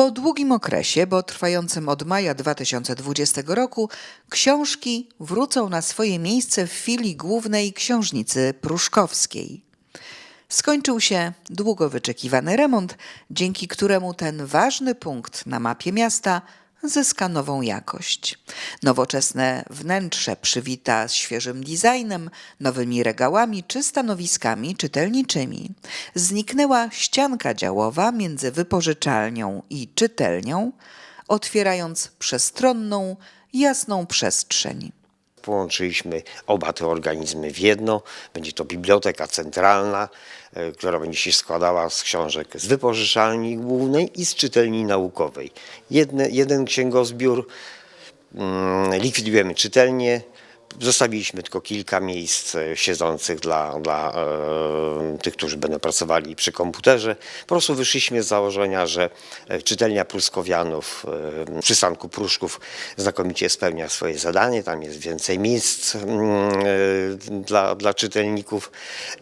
Po długim okresie, bo trwającym od maja 2020 roku, książki wrócą na swoje miejsce w filii głównej książnicy pruszkowskiej. Skończył się długo wyczekiwany remont, dzięki któremu ten ważny punkt na mapie miasta zyska nową jakość. Nowoczesne wnętrze przywita świeżym designem, nowymi regałami czy stanowiskami czytelniczymi. Zniknęła ścianka działowa między wypożyczalnią i czytelnią, otwierając przestronną, jasną przestrzeń. Połączyliśmy oba te organizmy w jedno. Będzie to biblioteka centralna, e, która będzie się składała z książek z wypożyczalni głównej i z czytelni naukowej. Jedne, jeden księgozbiór, mm, likwidujemy czytelnię, Zostawiliśmy tylko kilka miejsc e, siedzących dla, dla e, tych, którzy będą pracowali przy komputerze. Po prostu wyszliśmy z założenia, że e, czytelnia Pruskowianów e, przystanku Pruszków znakomicie spełnia swoje zadanie. Tam jest więcej miejsc mm, e, dla, dla czytelników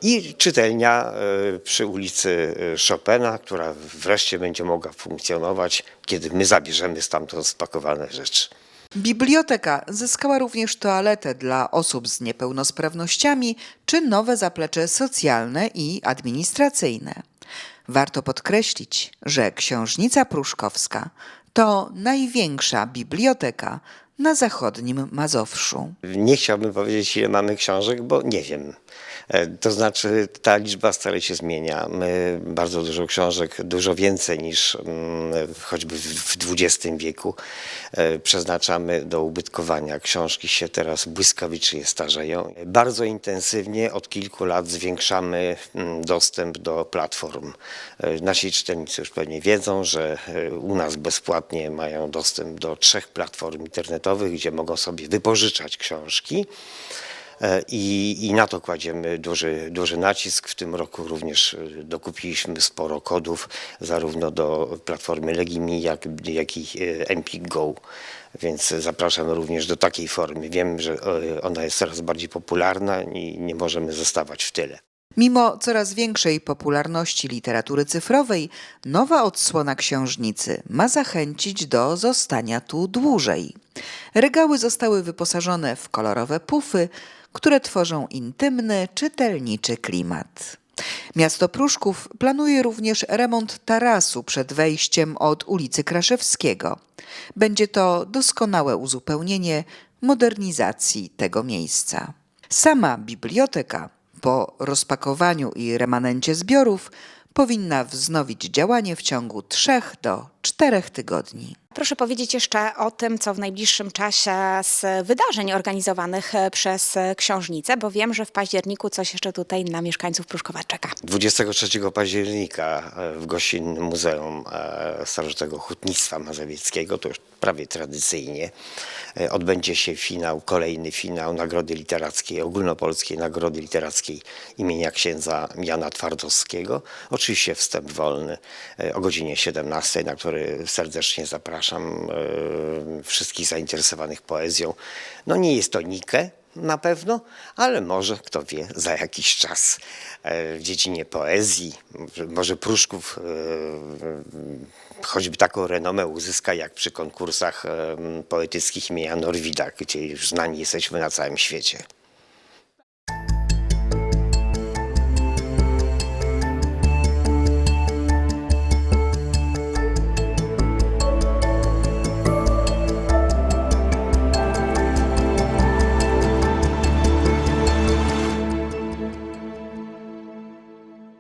i czytelnia e, przy ulicy Chopina, która wreszcie będzie mogła funkcjonować, kiedy my zabierzemy stamtąd spakowane rzeczy. Biblioteka zyskała również toaletę dla osób z niepełnosprawnościami czy nowe zaplecze socjalne i administracyjne. Warto podkreślić, że Książnica Pruszkowska to największa biblioteka na zachodnim Mazowszu. Nie chciałbym powiedzieć, ile mamy książek, bo nie wiem. E, To znaczy, ta liczba stale się zmienia. My bardzo dużo książek, dużo więcej niż mm, choćby w XX wieku, e, przeznaczamy do ubytkowania. Książki się teraz błyskawicznie starzeją. Bardzo intensywnie od kilku lat zwiększamy mm, dostęp do platform. E, Nasi czytelnicy już pewnie wiedzą, że u nas bezpłatnie mają dostęp do trzech platform internetowych, gdzie mogą sobie wypożyczać książki. E, I, I na to kładziemy duży, duży nacisk. W tym roku również e, dokupiliśmy sporo kodów, zarówno do platformy Legimi, jak, jak i e, Empik Go. Więc zapraszam również do takiej formy. Wiem, że ona jest coraz bardziej popularna i nie możemy zostawać w tyle. Mimo coraz większej popularności literatury cyfrowej, nowa odsłona książnicy ma zachęcić do zostania tu dłużej. Regały zostały wyposażone w kolorowe pufy, które tworzą intymny, czytelniczy klimat. Miasto Pruszków planuje również remont tarasu przed wejściem od ulicy Kraszewskiego. Będzie to doskonałe uzupełnienie modernizacji tego miejsca. Sama biblioteka po rozpakowaniu i remanencie zbiorów powinna wznowić działanie w ciągu 3 do 4 tygodni. Proszę powiedzieć jeszcze o tym, co w najbliższym czasie z wydarzeń organizowanych e, przez e, książnicę, bo wiem, że w październiku coś jeszcze tutaj na mieszkańców Pruszkowa czeka. 23 października e, w gościnnym Muzeum Starożytnego Hutnictwa Mazowieckiego, to już prawie tradycyjnie, odbędzie się finał, kolejny finał Nagrody Literackiej, Ogólnopolskiej Nagrody Literackiej imienia księdza Jana Twardowskiego. Oczywiście wstęp wolny o godzinie 17, na który serdecznie zapraszam e, wszystkich zainteresowanych poezją. No nie jest to Nike, na pewno, ale może, kto wie, za jakiś czas e, w dziedzinie poezji, może- Pruszków e, choćby taką renomę uzyska jak przy konkursach poetyckich imienia Norwida, gdzie już znani jesteśmy na całym świecie.